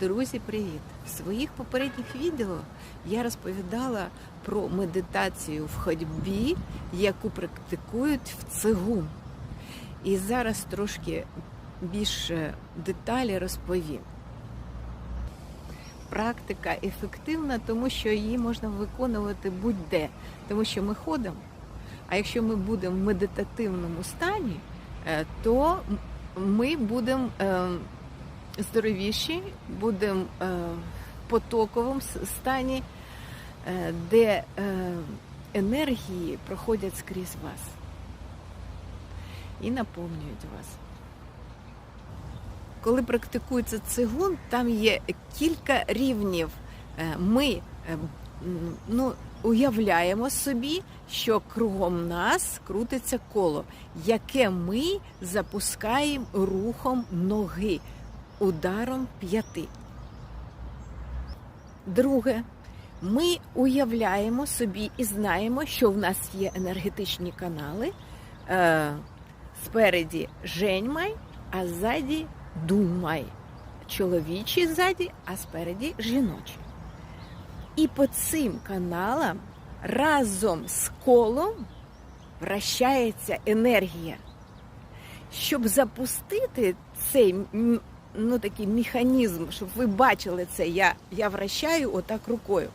Друзі, привіт! В своїх попередніх відео я розповідала про медитацію в ходьбі, яку практикують в цигун. І зараз трошки більше деталі розповім. Практика ефективна, тому що її можна виконувати будь-де, тому що ми ходимо. А якщо ми будемо в медитативному стані, е, то ми будемо е, здоровіші, будемо е, в потоковому стані, е, де е, енергії проходять скрізь вас і наповнюють вас. Коли практикується цигун, там є кілька рівнів. Ми ну, уявляємо собі, що кругом нас крутиться коло, яке ми запускаємо рухом ноги, ударом п'яти. Друге, ми уявляємо собі і знаємо, що в нас є енергетичні канали. Е, спереді женьмай, а ззаді думай. Чоловічий ззаді, а спереді жіночий. І по цим каналам разом з колом вращається енергія. Щоб запустити цей ну, такий механізм, щоб ви бачили це, я, я вращаю отак рукою.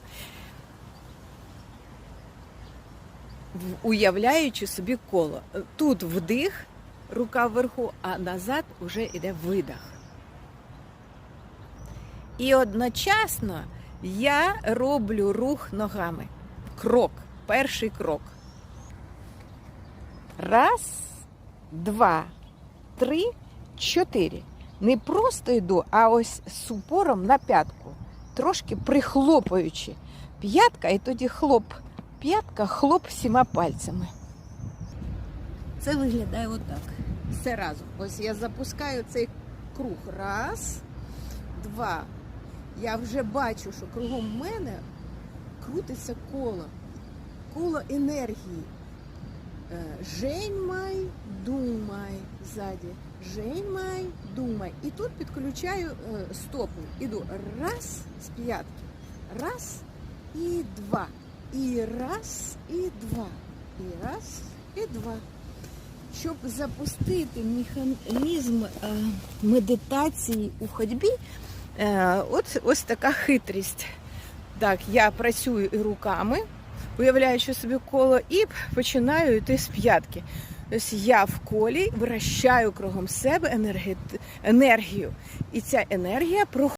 Уявляючи собі коло. Тут вдих, рука вверху, а назад вже йде видих. І одночасно я роблю рух ногами. Крок, перший крок. Раз, два, три, чотири. Не просто йду, а ось з упором на п'ятку, трошки прихлопуючи. П'ятка і тоді хлоп. П'ятка, хлоп всіма пальцями. Це виглядає отак. Все разом. Ось я запускаю цей круг. Раз, два. Я вже бачу, що кругом мене крутиться коло. Коло енергії. Е, Женьмай, думай ззаді. Женьмай, думай. І тут підключаю е, стопу. Іду раз з п'ятки. Раз і два. І раз, і два. І раз, і два. Щоб запустити механізм е, медитації у ходьбі, от ось така хитрість. Так, я працюю і руками, уявляючи собі коло, і починаю йти з п'ятки. Тобто я в колі вращаю кругом себе енергію. І ця енергія проходить.